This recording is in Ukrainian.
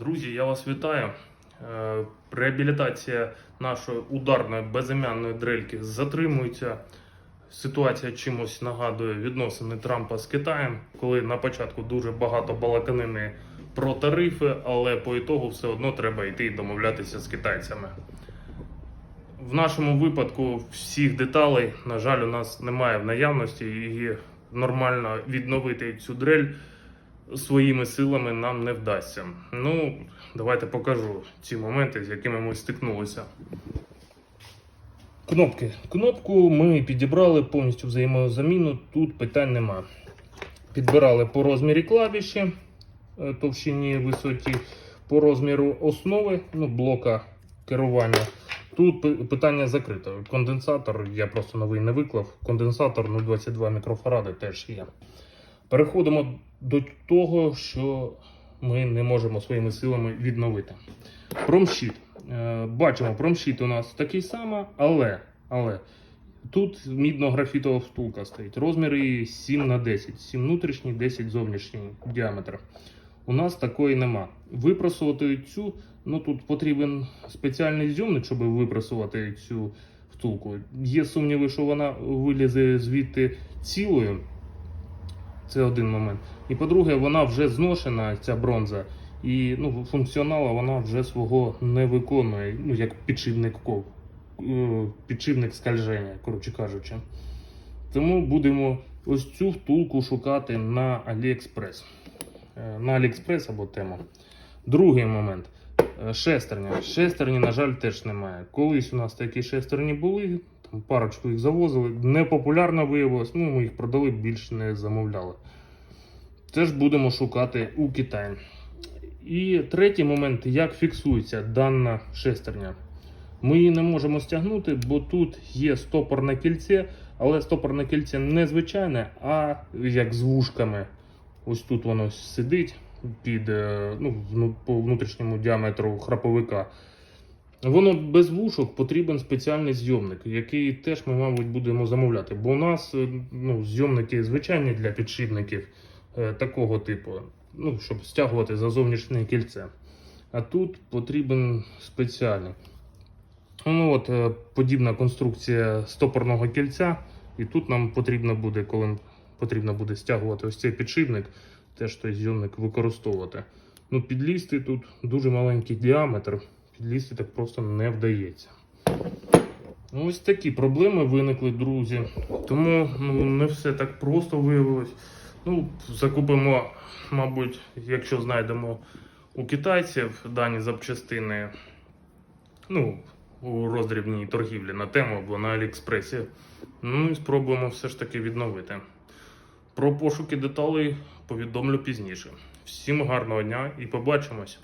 Друзі, я вас вітаю. Е, Реабілітація нашої ударної безім'яної дрельки затримується. Ситуація чимось нагадує відносини Трампа з Китаєм, коли на початку дуже багато балаканини про тарифи, але по ітогу все одно треба йти і домовлятися з китайцями. В нашому випадку всіх деталей, на жаль, у нас немає в наявності, і нормально відновити цю дрель своїми силами нам не вдасться. Ну, давайте покажу ці моменти, з якими ми стикнулися. Кнопки. Кнопку ми підібрали повністю взаємозамінну, тут питань нема. Підбирали по розмірі клавіші, е, товщині, висоті, по розміру основи, ну, блока керування. Тут питання закрито. Конденсатор, я просто новий не виклав. Конденсатор 0,22 мікрофаради теж є. Переходимо до того, що ми не можемо своїми силами відновити. Промщит. Е, Бачимо, промщит у нас такий самий, але, але тут мідно-графітова втулка стоїть. Розміри 7 на 10, 7 внутрішній, 10 зовнішній діаметр. У нас такої нема. Випрасувати цю, ну тут потрібен спеціальний зйомник, щоб випрасувати цю втулку. Є сумніви, що вона вилізе звідти цілою. Це один момент. І по-друге, вона вже зношена, ця бронза, і ну, функціонала вона вже свого не виконує, ну, як підшипник ков, е, підшипник скальження, коротше кажучи. Тому будемо ось цю втулку шукати на AliExpress. Е, На AliExpress або тема. Другий момент. Е, Шестерня. Шестерні, на жаль, теж немає. Колись у нас такі шестерні були, там парочку їх завозили. Непопулярно виявилось, ну ми їх продали, більше не замовляли. Теж будемо шукати у Китаї. І третій момент, як фіксується дана шестерня. Ми її не можемо стягнути, бо тут є стопорне кільце, але стопорне кільце не звичайне, а як з вушками. Ось тут воно сидить під, е, ну, по внутрішньому діаметру храповика. Воно без вушок потрібен спеціальний зйомник, який теж ми, мабуть, будемо замовляти. Бо у нас е, ну, зйомники звичайні для підшипників такого типу, ну, щоб стягувати за зовнішнє кільце. А тут потрібен спеціальний. Ну, от, е, подібна конструкція стопорного кільця. І тут нам потрібно буде, коли потрібно буде стягувати ось цей підшипник, теж той зйомник використовувати. Ну, підлізти тут дуже маленький діаметр, підлізти так просто не вдається. Ну, Ось такі проблеми виникли, друзі. Тому ну, не все так просто виявилось. Ну, закупимо, мабуть, якщо знайдемо у китайців дані запчастини, ну, у роздрібній торгівлі на тему або на Аліекспресі. Ну і спробуємо все ж таки відновити. Про пошуки деталей повідомлю пізніше. Всім гарного дня і побачимось!